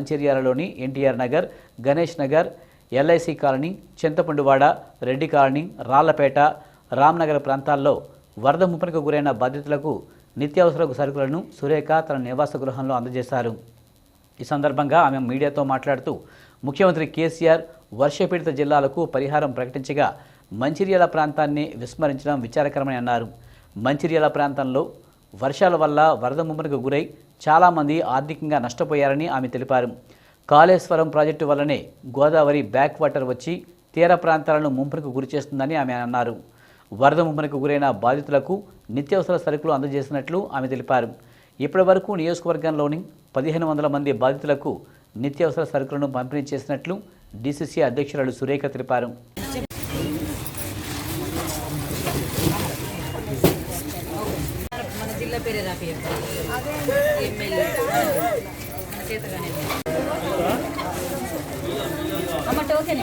మంచిర్యాలలోని NTR Nagar Ganesh Nagar LIC colony Chintapanduvada Reddy colony Rallapeta Ramnagar ప్రాంతాల్లో వరద ముప్పునకు గురైన బాధితులకు నిత్యావసర సరుకులను సురేఖ తన నివాస గృహంలో అందజేశారు. ఈ సందర్భంగా ఆమె మీడియాతో మాట్లాడుతూ ముఖ్యమంత్రి కేసీఆర్ వర్షపీడిత జిల్లాలకు పరిహారం ప్రకటించగా మంచిర్యాల ప్రాంతాన్ని విస్మరించడం విచారకరమని అన్నారు. మంచిర్యాల ప్రాంతంలో వర్షాల వల్ల వరద ముమ్మరికి గురై చాలామంది ఆర్థికంగా నష్టపోయారని ఆమె తెలిపారు. కాళేశ్వరం ప్రాజెక్టు వల్లనే గోదావరి బ్యాక్ వాటర్ వచ్చి తీర ప్రాంతాలను ముంపునకు గురి చేస్తుందని ఆమె అన్నారు. వరద ముంపునకు గురైన బాధితులకు నిత్యావసర సరుకులు అందజేసినట్లు ఆమె తెలిపారు. ఇప్పటి వరకు నియోజకవర్గంలోని పదిహేను వందల మంది బాధితులకు నిత్యావసర సరుకులను పంపిణీ చేసినట్లు డీసీసీ అధ్యక్షురాలు సురేఖ తెలిపారు. పేరే నా పేరు? రాపి ఎమ్మెల్యే. మన చేతగానే అమ్మ టోకెన్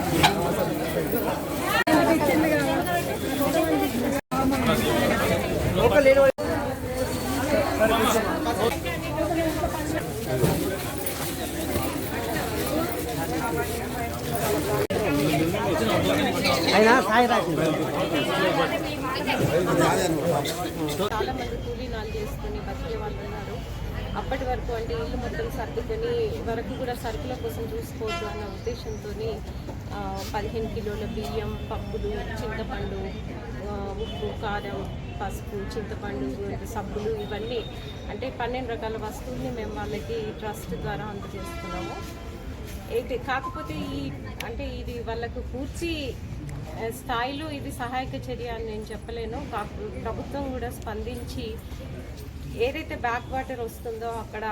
చాలా మంది కూలీనాలు చేసుకుని బతికే వాళ్ళు ఉన్నారు అప్పటి వరకు అంటే ఇల్లు మొత్తం సర్దుకొని వరకు కూడా సరుకుల కోసం చూసుకోవద్దు అన్న ఉద్దేశంతో పదిహేను కిలోల బియ్యం పప్పులు చింతపండు ఉప్పు కారం పసుపు చింతపండు సబ్బులు ఇవన్నీ అంటే పన్నెండు రకాల వస్తువుల్ని మేము వాళ్ళకి ట్రస్ట్ ద్వారా అందజేస్తున్నాము. అయితే కాకపోతే ఈ అంటే ఇది వాళ్ళకు పూర్తి స్థాయిలో ఇది సహాయక చర్య అని నేను చెప్పలేను. ప్రభుత్వం కూడా స్పందించి ఏదైతే బ్యాక్ వాటర్ వస్తుందో అక్కడ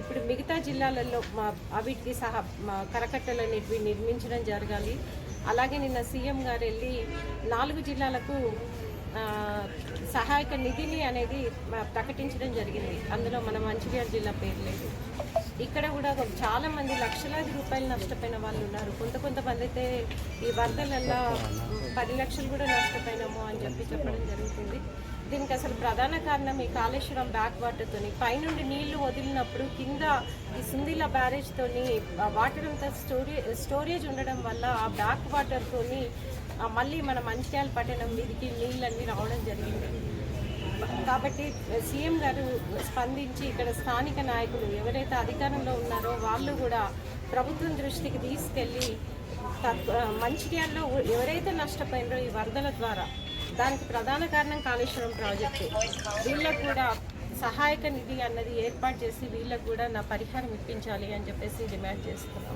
ఇప్పుడు మిగతా జిల్లాలలో మా అవిటికి సహా మా కరకట్టలు అనేటివి నిర్మించడం జరగాలి. అలాగే నిన్న సీఎం గారు వెళ్ళి నాలుగు జిల్లాలకు సహాయక నిధిని అనేది ప్రకటించడం జరిగింది. అందులో మన మంచిర్యాల జిల్లా పేరు లేదు. ఇక్కడ కూడా చాలా మంది లక్షలాది రూపాయలు నష్టపోయిన వాళ్ళు ఉన్నారు. కొంత కొంతమంది అయితే ఈ వరదలల్లో పది లక్షలు కూడా నష్టపోయినాము అని చెప్పి చెప్పడం జరుగుతుంది. దీనికి అసలు ప్రధాన కారణం ఈ కాళేశ్వరం బ్యాక్ వాటర్తోని పైనుండి నీళ్ళు వదిలినప్పుడు కింద ఈ సుందిల బ్యారేజ్తోని వాటర్ అంతా స్టోరే స్టోరేజ్ ఉండడం వల్ల ఆ బ్యాక్ వాటర్తోని మళ్ళీ మన మంచిర్యాల పట్టణం మీదకి నీళ్ళన్నీ రావడం జరిగింది. కాబట్టి సీఎం గారు స్పందించి ఇక్కడ స్థానిక నాయకులు ఎవరైతే అధికారంలో ఉన్నారో వాళ్ళు కూడా ప్రభుత్వం దృష్టికి తీసుకెళ్ళి తత్- మంచిర్యాలలో ఎవరైతే నష్టపోయినారో ఈ వరదల ద్వారా దానికి ప్రధాన కారణం కాళేశ్వరం ప్రాజెక్టు. వీళ్ళకు కూడా సహాయక నిధి అన్నది ఏర్పాటు చేసి వీళ్ళకు కూడా నా పరిహారం ఇప్పించాలి అని చెప్పేసి డిమాండ్ చేస్తున్నాం.